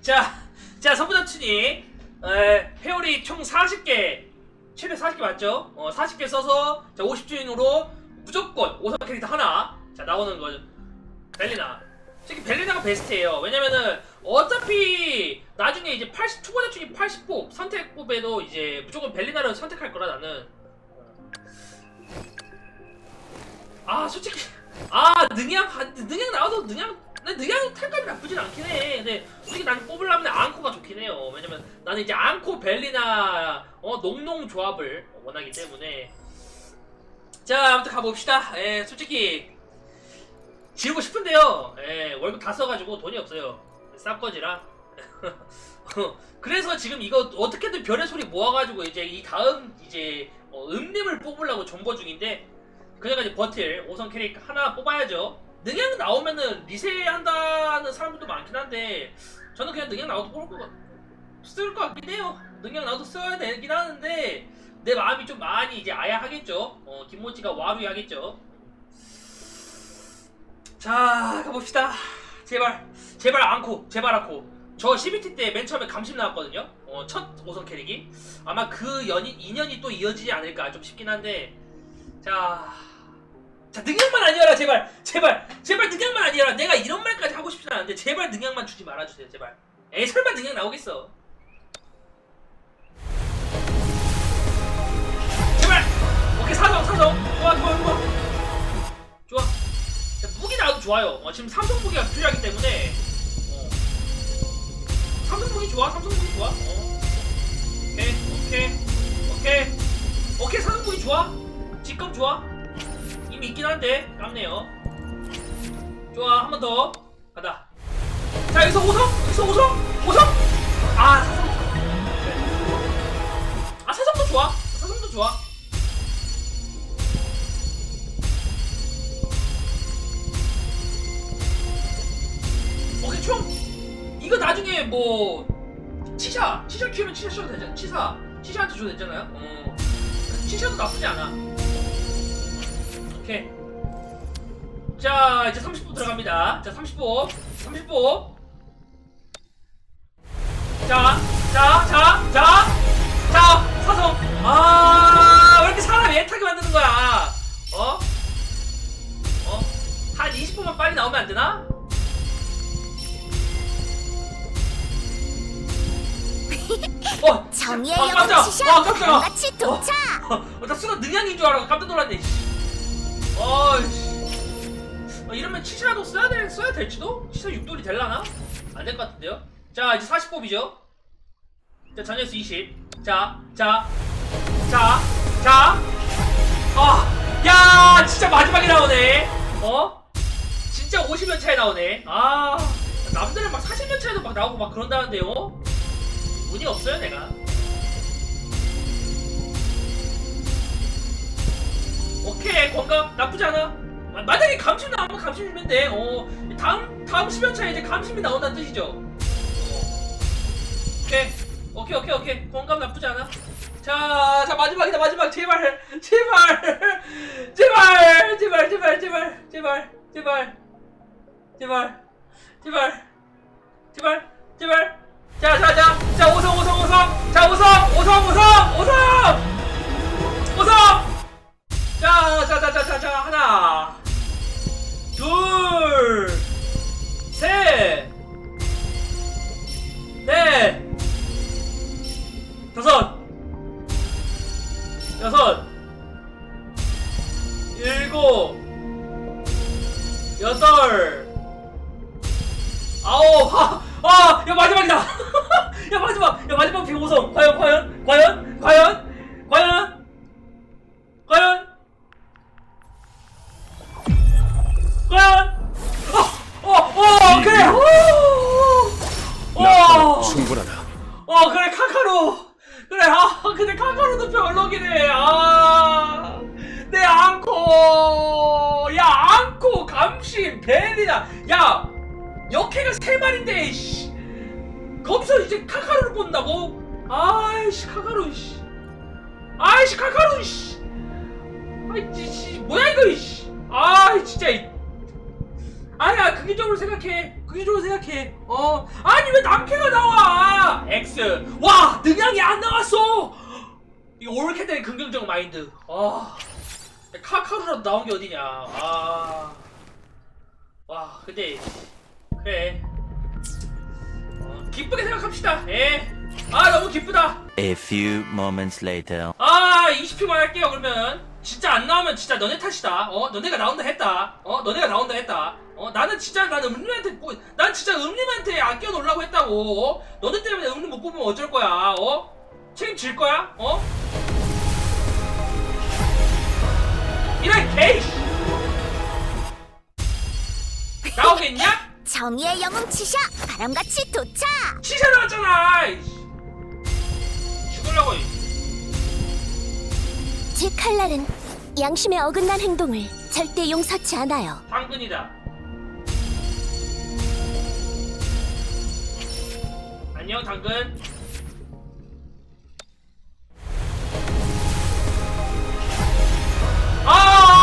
자, 자 선부자친이 에, 회오리 총 40개 최대 40개 맞죠? 어, 40개 써서 자 50주인으로 무조건 5성 캐릭터 하나. 자 나오는 거죠 벨리나. 솔직히 벨리나가 베스트예요. 왜냐면은 어차피 나중에 이제 80 초보자충이 80뽑 선택뽑에도 이제 무조건 벨리나를 선택할 거라 나는. 아 솔직히 아 능양 아, 능양 나와도 능양 나 능양 탈감이 나쁘진 않긴 해. 근데 솔직히 난 뽑으려면 앙코가 좋긴 해요. 왜냐면 나는 이제 앙코 벨리나 어 농농 조합을 원하기 때문에. 자 아무튼 가봅시다. 예 솔직히 지우고 싶은데요. 예 월급 다 써가지고 돈이 없어요. 쌉 거지라. 그래서 지금 이거 어떻게든 별의 소리 모아가지고 이제 이 다음 이제 어, 음림을 뽑으려고 존버 중인데 그래가 이제 버틸 5성 캐릭터 하나 뽑아야죠. 능양 나오면은 리세한다는 사람들도 많긴 한데 저는 그냥 능양 나와도 뽑을 것쓸것 같긴 해요. 능양 나와도 써야 되긴 하는데 내 마음이 좀 많이 이제 아야 하겠죠. 어, 김모찌가 와루이 하겠죠. 자 가봅시다. 제발 제발 않고 제발 않고. 저 CBT 때맨 처음에 감심 나왔거든요. 어, 첫 5성 캐릭이 아마 그 연이 인연이 또 이어지지 않을까 좀 싶긴 한데 자, 자 능력만 아니어라 제발, 제발, 제발 능력만 아니어라. 내가 이런 말까지 하고 싶진 않은데 제발 능력만 주지 말아주세요, 제발. 에이 설마 능력 나오겠어? 제발. 오케이 사정, 사정. 좋아, 좋아, 좋아. 좋아. 자, 무기 나와도 좋아요. 어, 지금 삼성 무기가 필요하기 때문에. 어. 삼성 무기 좋아, 삼성 무기 좋아. 어. 오케이, 오케이, 오케이, 오케이 삼성 무기 좋아. 직감 좋아? 이미 있긴 한데 깜네요. 좋아 한 번 더. 가다 자 여기서 5성? 여기서 5성? 5성? 아 사성 아 사성도 좋아. 사성도 좋아. 오케이 총 이거 나중에 뭐 치샤. 치샤 키우면 치샤 써도 되잖아. 치사. 치샤한테 줘도 되잖아요? 어. 치샤도 나쁘지 않아 오케이. 자, 이제 30분 들어갑니다. 자, 30분. 30분. 자, 자, 자, 자, 자, 사성. 아, 왜 이렇게 사람 애타게 만드는 거야? 어? 어? 한 20분만 빨리 나오면 안 되나? 어, 정의의 아, 깜짝! 아, 깜짝아! 같이 도착. 어, 나 순간 능양인 줄 알아. 깜짝 놀랐네. 씨. 어이씨. 어, 이러면 치샤도 써야 될 써야 될지도? 치샤 6돌이 될라나? 안 될 것 같은데요. 자 이제 40뽑이죠. 자 전예수 20. 자, 자, 자, 자. 아, 야, 진짜 마지막에 나오네. 어? 진짜 50년 차에 나오네. 아, 남들은 막 40년 차에도 막 나오고 막 그런다는데요. 운이 없어요, 내가. 오케이 건강 나쁘지 않아 아, 만약에 감심 나오면 감심이면 돼어 다음 다음 10년 차에 이제 감심이 나온다는 뜻이죠 어. 오케이 오케이 오케이 오케이 건강 나쁘지 않아 자, 자 마지막이다 마지막 제발 제발 제발 제발 제발 제발 제발 제발 제발 제발 제발 제발 자자자자 오성 오성 오성 자 오성 오성 오성 오성 자, 자, 자, 자, 자, 자, 하나, 둘, 셋, 넷, 다섯, 여섯, 일곱, 여덟, 아홉, 아, 아, 야 마지막이다. 야 마지막, 야 마지막 105성. 과연, 과연, 과연, 과연, 과연, 과연. 거기서 이제 카카로를 본다고 아이씨 카카로 씨 아이씨 카카로 씨 아이 씨, 씨 뭐야 이거 씨 아이 진짜 이- 아니야 긍정적으로 생각해 좋은 생각해. 어 아니 왜 남캐가 나와? X 와 능양이 안 나왔어. 이거 올캐들의 긍정적 마인드. 아 카카로라도 나온 게 어디냐. 아. 와 근데 그래. 어, 기쁘게 생각합시다. 예. 아 너무 기쁘다. A few moments later. 아 20표만 할게요 그러면 진짜 안 나오면 진짜 너네 탓이다 어 너네가 나온다 했다 어 너네가 나온다 했다 어 나는 진짜 나는 음림한테 뭐, 난 진짜 음림한테 안 껴놓으려고 했다고 어? 너네 때문에 음림 못 뽑으면 어쩔 거야 어 책임질 거야 어 이런 개이 나오겠냐 정의의 영웅 치샤 바람같이 도착 치사 나왔잖아 이씨. 죽으려고 이. 제 칼날은 양심에 어긋난 행동을 절대 용서치 않아요 당근이다. 안녕 당근.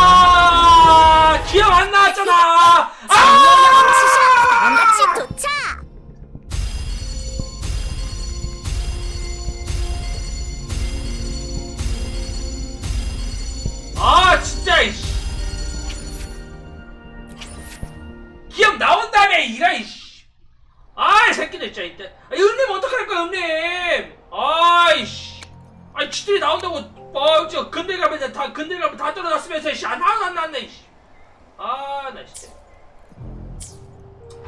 아 기억 안 나왔잖아. 정 다 근대 가면 다 떨어졌으면서 이씨 안 하나도 안 났네 이씨. 아나 진짜.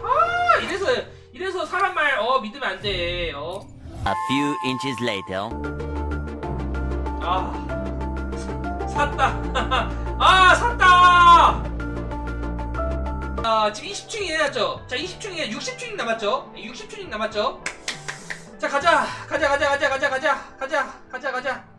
아 이래서 이래서 사람 말 어 믿으면 안 돼. 어. A few inches later. 아 샀다 아 샀다 아 지금 20층이 해놨죠 자 20층이 60층이 남았죠 60층이 남았죠 자 가자 가자 가자 가자 가자 가자 가자 가자 가자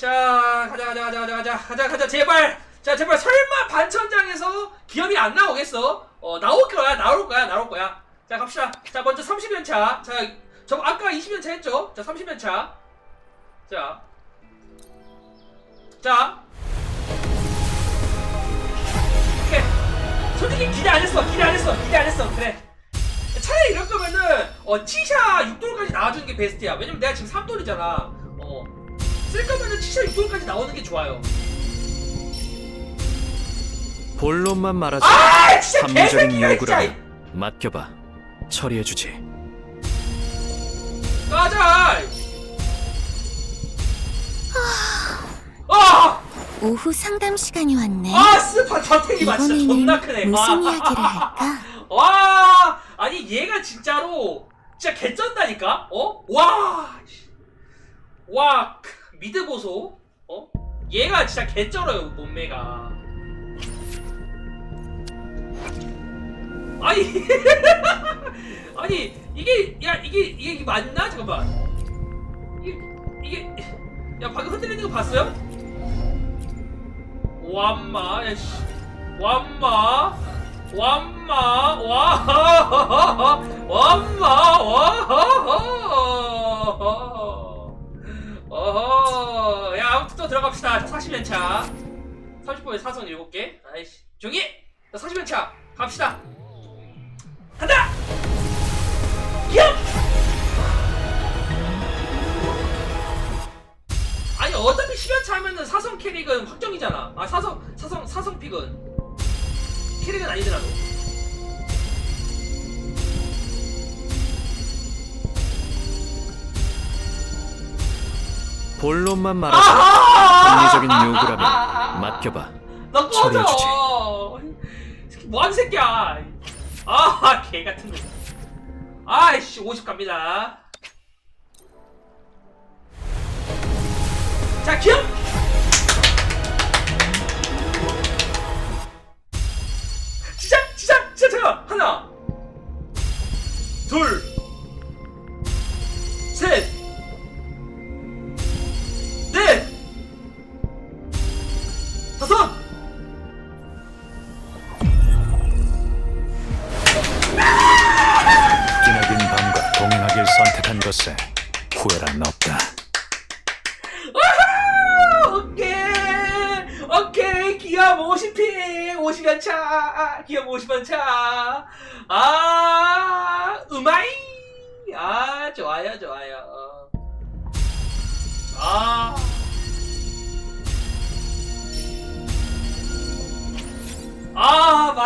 자 가자 가자 가자 가자 가자 가자 가자 제발 자 제발 설마 반천장에서 기업이 안 나오겠어 어 나올 거야 나올 거야 나올 거야 자 갑시다 자 먼저 30연차 자저 아까 20연차 했죠 자 30연차 자 자. 오케이. 솔직히 기대 안 했어. 기대 안 했어. 기대 안 했어. 그래. 차라리 이럴 거면은 어 치샤 6돌까지 나와주는 게 베스트야. 왜냐면 내가 지금 3돌이잖아. 어. 쓸 거면은 치샤 6돌까지 나오는 게 좋아요. 본론만 말하자. 아, 진짜 합리적인 개새끼야, 진짜. 요구라면 맡겨봐. 처리해주지. 가자. 아! 오후 상담 시간이 왔네 아, 스파 저탱이 맞 진짜 존나 크네. 이번에는 무슨 와. 이야기를 할까? 와 아니 얘가 진짜로 진짜 개쩐다니까 어? 와! 와 크, 미드 보소? 어? 얘가 진짜 개쩔어요 몸매가. 아니 아니 이게 야 이게 이게 맞나? 잠깐만. 이게 이게 야 방금 흔들리는 거 봤어요? 완마 야씨. 완마 완마 와 완마 와 어허 야 아무튼 또 들어갑시다. 40연차. 30분에 사선 7개. 아이씨 종이! 자 40연차. 갑시다. 간다! 기업 아니 어차피 10연차 하면은 사성 캐릭은 확정이잖아. 아 사성 사성 사성 픽은. 캐릭은 아니더라도 본론만 말하자. 합리적인 요구라면 맡겨봐. 너 꺼져 처리해주지. 뭐하는 새끼야 아 개 같은 거 아이씨 50 갑니다 자 기억 시작 시작 시작 잠깐 하나 둘 셋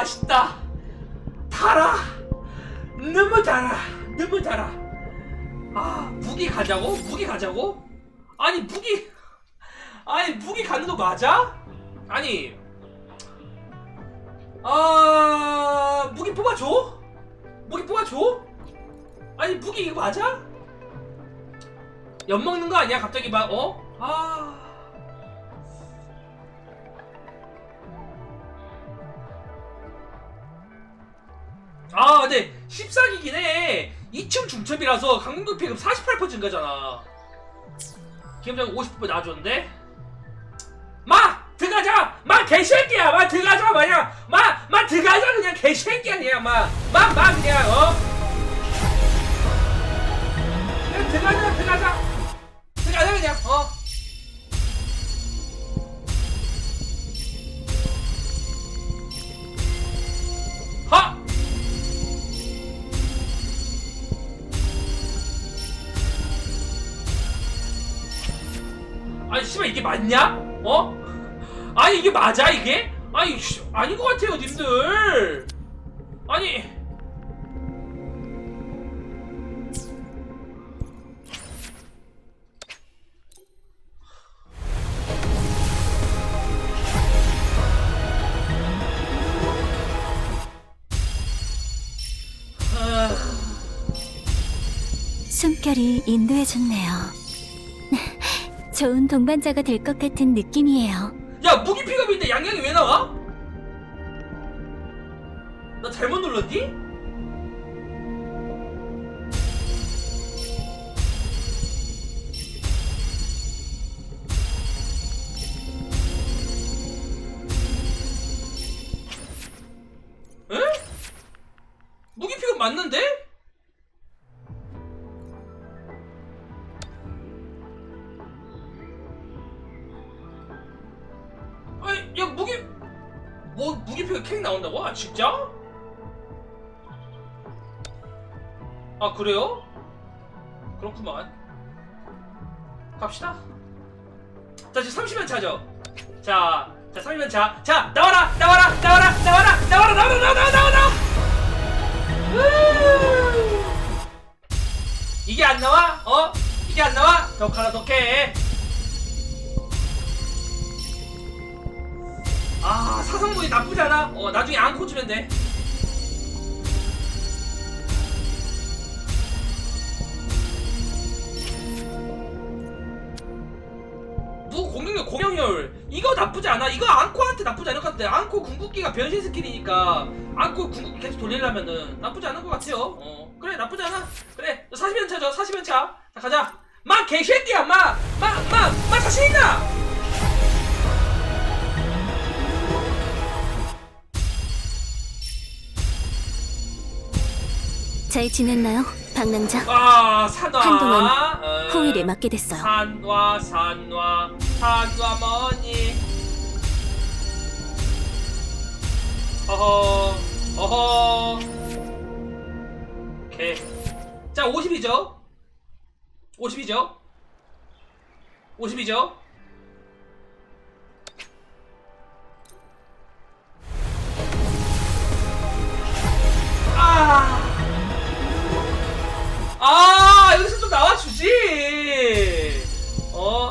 맛있다. 달아. 너무 달아. 너무 달아. 아, 무기 가자고? 무기 가자고? 아니, 무기. 아니, 무기 가는 거 맞아? 아니. 아, 무기 뽑아줘? 무기 뽑아줘? 아니, 무기 이거 맞아? 엿 먹는 거 아니야? 갑자기 막, 어? 아. 아 근데 14기긴 해 2층 중첩이라서 강공격 피급 48% 증가잖아 기염장 50% 나와줬는데 마! 들어가자! 마 개새끼야! 마 들어가자 마냥! 마! 마 들어가자 그냥 개새끼야 그냥 마! 마! 마 그냥 어? 맞냐? 어? 아니 이게 맞아 이게? 아니 씨, 아닌 것 같아요 님들 아니 아, 숨결이 인도해줬네요. 좋은 동반자가 될 것 같은 느낌이에요. 야 무기 픽업인데 양양이 왜 나와? 나 잘못 눌렀니? 에? 무기 픽업 맞는데? 진짜? 아 그래요? 그렇구만 갑시다 자 지금 30연 차죠 자, 자 30연 차. 자 나와라 나와라 나와라 나와라 나와라 나와라 나와라 나와라 나와라 우! 이게 안 나와? 어? 이게 안 나와? 덕하나 덕해 아 사성문이 나쁘지 않아? 어 나중에 앙코 주면 돼. 무 공격력 공격률 이거 나쁘지 않아. 이거 앙코한테 나쁘지 않을 것 같아. 앙코 궁극기가 변신 스킬이니까 앙코 궁극기 계속 돌리려면은 나쁘지 않은 것 같아요. 어. 그래 나쁘지 않아. 그래 40연 차죠. 40연 차 자 가자. 마 개새끼야. 마마마마 자신 있나 잘 지냈나요, 박남자? 아 산화. 한동안 어, 호의를 맡게 됐어요. 산화 산화 산화 뭐니. 어허 어허. 오케이. 자 50이죠? 50이죠? 50이죠? 아 아 여기서 좀 나와주지. 어.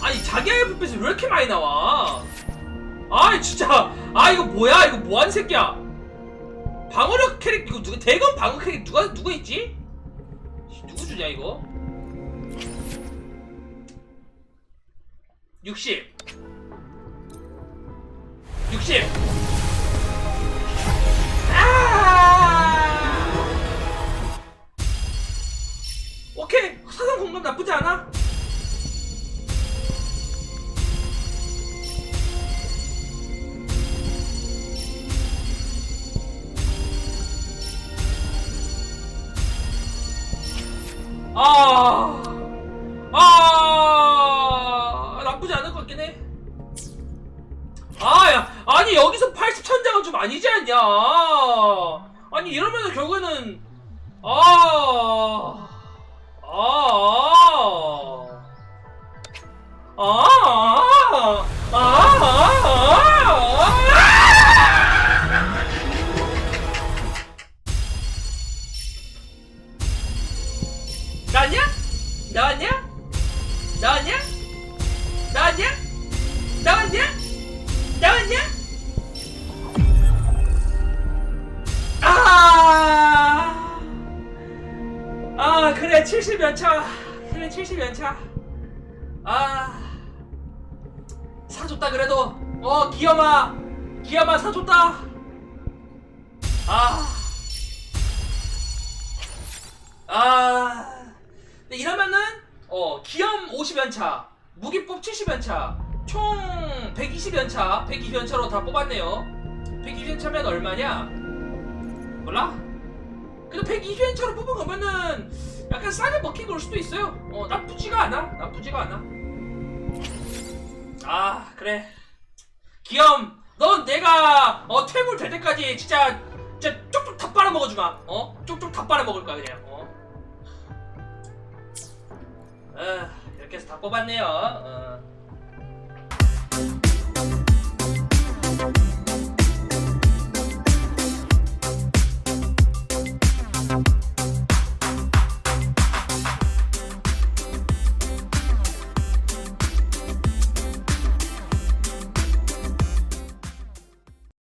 아니 자기의 불빛이 왜 이렇게 많이 나와? 아 진짜. 아 이거 뭐야? 이거 뭐하는 새끼야? 방어력 캐릭 이거 누가 대검 방어 캐릭 누가 누가 있지? 누구 주냐 이거? 60 60 아! 오케이. 사상 공감 나쁘지 않아 않냐? 아니 이러면 결국에는 아, 아, 아, 아, 70연차 그래 70연차 아 사줬다 그래도 어 기엄아 기엄아 사줬다 아 아, 근데 이러면은 어 기염 50연차, 무기법 70연차, 총 120연차, 120연차로 다 뽑았네요. 120연차면 얼마냐? 몰라? 그래도 120연차로 뽑은 거면은 약간 싸게 먹힌 걸 수도 있어요. 어 나쁘지가 않아, 나쁘지가 않아. 아 그래, 기염, 넌 내가 어 퇴물 될 때까지 진짜 진짜 쪽쪽 다 빨아 먹어 주마. 어? 쪽쪽 다 빨아 먹을 거야 그냥. 어? 아, 이렇게 해서 다 뽑았네요. 어.